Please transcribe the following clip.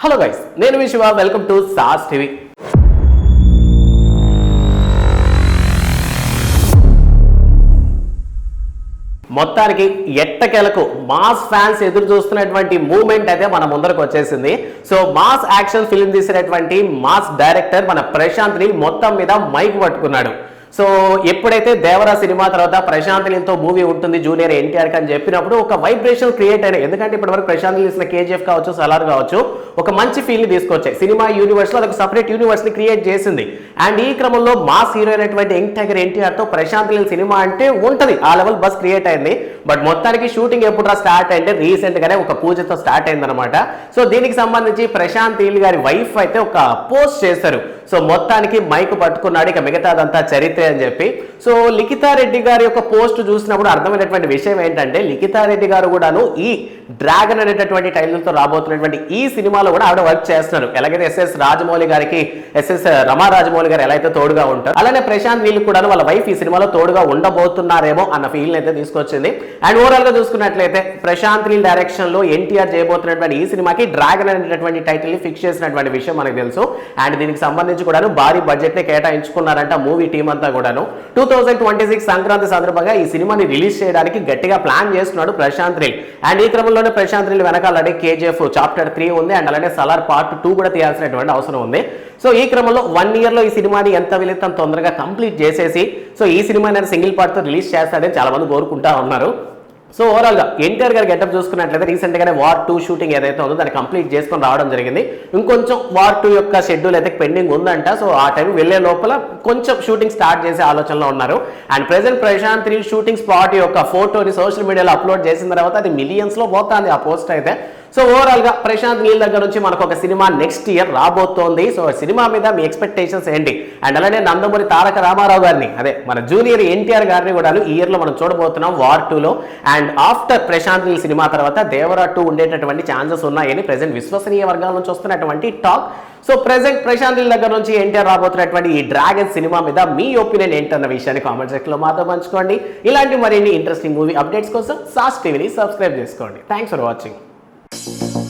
Hello guys నేను మీ Shiva welcome to SAS TV మొత్తానికి ఎట్టకెలకు మాస్ ఫ్యాన్స్ ఎదురు చూస్తున్నటువంటి మూమెంట్ అయితే మన ముందరకు వచ్చేసింది. సో మాస్ యాక్షన్ ఫిల్మ్ తీసినటువంటి మాస్ డైరెక్టర్ మన ప్రశాంత్ని మొత్తం మీద మైక్ పట్టుకున్నాడు. సో ఎప్పుడైతే దేవరా సినిమా తర్వాత ప్రశాంత్ నీల్తో మూవీ ఉంటుంది జూనియర్ ఎన్టీఆర్ అని చెప్పినప్పుడు ఒక వైబ్రేషన్ క్రియేట్ అయినాయి ఎందుకంటే ఇప్పటివరకు ప్రశాంత్ నీల్ కేజీఎఫ్ కావచ్చు సలార్ కావచ్చు ఒక మంచి ఫీల్ని తీసుకొచ్చాయి. సినిమా యూనివర్స్లో అదొక సపరేట్ యూనివర్స్ని క్రియేట్ చేసింది. అండ్ ఈ క్రమంలో మాస్ హీరో అయినటువంటి యంగ్ టైగర్ ఎన్టీఆర్తో ప్రశాంత్ నీల్ సినిమా అంటే ఉంటది. ఆ లెవెల్ బస్ క్రియేట్ అయింది. బట్ మొత్తానికి షూటింగ్ ఎప్పుడు స్టార్ట్ అంటే రీసెంట్ గానే ఒక పూజతో స్టార్ట్ అయింది అనమాట సో దీనికి సంబంధించి ప్రశాంత్ నీల్ గారి వైఫ్ అయితే ఒక పోస్ట్ చేశారు. సో మొత్తానికి మైక్ పట్టుకున్నాడు ఇక మిగతాదంతా చరిత్ర అని చెప్పి. సో లిఖితారెడ్డి గారి యొక్క పోస్ట్ చూసినప్పుడు అర్థమైనటువంటి విషయం ఏంటంటే లిఖితారెడ్డి గారు కూడాను ఈ డ్రాగన్ అనేటటువంటి టైటిల్తో రాబోతున్నటువంటి ఈ సినిమాలో కూడా ఆవిడ వర్క్ చేస్తున్నారు. ఎలాగైతే ఎస్ఎస్ రాజమౌళి గారికి ఎస్ఎస్ రమా రాజమౌళి గారు ఎలా అయితే తోడుగా ఉంటారు అలానే ప్రశాంత్ వీళ్ళు కూడా వాళ్ళ వైఫ్ ఈ సినిమాలో తోడుగా ఉండబోతున్నారేమో అన్న ఫీల్ అయితే తీసుకొచ్చింది. అండ్ ఓవరాల్గా చూసుకున్నట్లయితే ప్రశాంత్ నీల్ డైరెక్షన్లో ఎన్టీఆర్ చేయబోతున్నటువంటి ఈ సినిమాకి డ్రాగన్ అనేటటువంటి టైటిల్ని ఫిక్స్ చేసినటువంటి విషయం మనకు తెలుసు. అండ్ దీనికి సంబంధించి కూడాను భారీ బడ్జెట్ని కేటాయించుకున్నారంట మూవీ టీం అంతా కూడాను. Two thousand twenty six Sankranti సందర్భంగా ఈ సినిమాని రిలీజ్ చేయడానికి గట్టిగా ప్లాన్ చేస్తున్నాడు ప్రశాంత్ నీల్ అండ్ ఈ క్రమంలో క్రమంలోనే ప్రశాంత్ నీల్ వెనకాలనే కేజీఎఫ్ చాప్టర్ త్రీ ఉంది. అండ్ అలానే సలార్ పార్ట్ టూ కూడా తీయాల్సినటువంటి అవసరం ఉంది. సో ఈ క్రమంలో వన్ ఇయర్లో ఈ సినిమాని ఎంత వీలైతే తొందరగా కంప్లీట్ చేసేసి సో ఈ సినిమా సింగిల్ పార్ట్తో రిలీజ్ చేస్తాడని చాలా మంది కోరుకుంటా ఉన్నారు. సో ఓవరాల్గా ఎన్టీఆర్ గారి గెటప్ చూసుకున్నట్లయితే రీసెంట్గానే వార్ టూ షూటింగ్ ఏదైతే ఉందో దాన్ని కంప్లీట్ చేసుకొని రావడం జరిగింది. ఇంకొంచెం వార్ టూ యొక్క షెడ్యూల్ అయితే పెండింగ్ ఉందంట. సో ఆ టైం వెళ్ళే లోపల కొంచెం షూటింగ్ స్టార్ట్ చేసే ఆలోచనలో ఉన్నారు. And present Prashanth three shooting spot యొక్క ఫోటోని సోషల్ మీడియాలో అప్లోడ్ చేసిన తర్వాత అది మిలియన్స్లో పోతుంది ఆ పోస్ట్ అయితే. సో ఓవరాల్గా ప్రశాంత్ నీల్ దగ్గర నుంచి మనకు ఒక సినిమా నెక్స్ట్ ఇయర్ రాబోతోంది. సో సినిమా మీద మీ ఎక్స్పెక్టేషన్స్ ఏంటి? అండ్ అలానే నందమూరి తారక రామారావు గారిని అదే మన జూనియర్ ఎన్టీఆర్ గారిని కూడా ఈ ఇయర్లో మనం చూడబోతున్నాం వార్ టూలో and after Prashanth Neel cinema తర్వాత దేవరా టూ ఉండేటటువంటి ఛాన్సెస్ ఉన్నాయని ప్రజెంట్ విశ్వసనీయ వర్గాల నుంచి వస్తున్నటువంటి talk so present Prashanth Neel దగ్గర నుంచి ఎన్టీఆర్ రాబోతున్నటువంటి ఈ డ్రాగన్ సినిమా మీద మీ ఒపీనియన్ ఏంటన్న విషయాన్ని కామెంట్ సెక్షన్లో మాతో పంచుకోండి. ఇలాంటి మరిన్ని ఇంట్రెస్టింగ్ మూవీ అప్డేట్స్ కోసం సాస్ టీవీని సబ్స్క్రైబ్ చేసుకోండి. Thanks for watching you